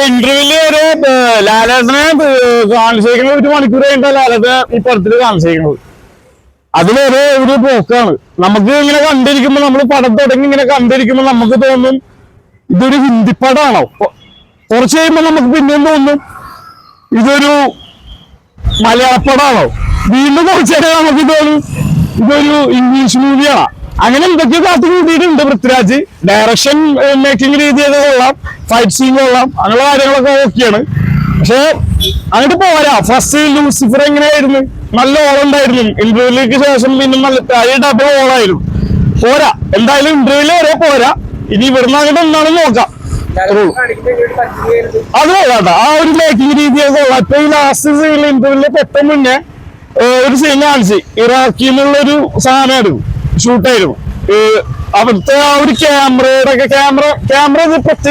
ഇന്റർവ്യൂൽ ഒരു ഏർ, ലാലേട്ടനെ ഏർ, കാണിച്ചേക്കുന്നത് ഒരു മണിക്കൂർ കഴിഞ്ഞിട്ടാ ലാലേട്ടനെ ഈ പടത്തിൽ കാണിച്ചേക്കുന്നത് അതിലൊരു ഒരു പോക്കാണ്. നമുക്ക് ഇങ്ങനെ കണ്ടിരിക്കുമ്പോ നമ്മൾ പടം തുടങ്ങി ഇങ്ങനെ കണ്ടിരിക്കുമ്പോ നമുക്ക് തോന്നും ഇതൊരു ഹിന്ദി പടമാണോ കുറച്ച് കഴിയുമ്പോ നമുക്ക് പിന്നെയും തോന്നും ഇതൊരു മലയാള പടമാണോ വീണ്ടും കുറച്ച് നമുക്ക് തോന്നും ഇതൊരു ഇംഗ്ലീഷ് മൂവിയാണ് അങ്ങനെ എന്തൊക്കെയോ കാട്ടി കൂട്ടിയിട്ടുണ്ട് പൃഥ്വിരാജ്? ഡയറക്ഷൻ മേക്കിംഗ് രീതിയൊക്കെ കൊള്ളാം. ഫൈറ്റ് സീൻ കൊള്ളാം. അങ്ങനെയുള്ള കാര്യങ്ങളൊക്കെ ഓക്കെയാണ് പക്ഷെ അങ്ങോട്ട് പോരാ. ഫസ്റ്റ് ലൂസിഫർ എങ്ങനെയായിരുന്നു? നല്ല ഓൾ ഓളുണ്ടായിരുന്നു ഇന്റർവ്യൂലേക്ക് ശേഷം പിന്നെ നല്ല ഡബിൾ ഓളായിരുന്നു പോരാ. എന്തായാലും ഇന്റർവ്യൂൽ വരെ പോരാ. ഇനി ഇവിടുന്ന് അങ്ങോട്ട് എന്താണെന്ന് നോക്കാം? അത് കൊള്ളാട്ടോ. ആ ഒരു മേക്കിംഗ് രീതിയൊക്കെ കൊള്ളാം. ഇപ്പൊ ഈ ലാസ്റ്റ് സീനിൽ ഇന്റർവ്യൂൽ പെട്ടെന്ന് മുന്നേ ഒരു സീൻ കാണിച്ച്. ഇറാഖിൽ ഒരു സാധനമായിരുന്നു ഷൂട്ടായിരുന്നു അവിടുത്തെ ആ ഒരു ക്യാമറയുടെ ഒക്കെ ക്യാമറ ക്യാമറ പ്രത്യേക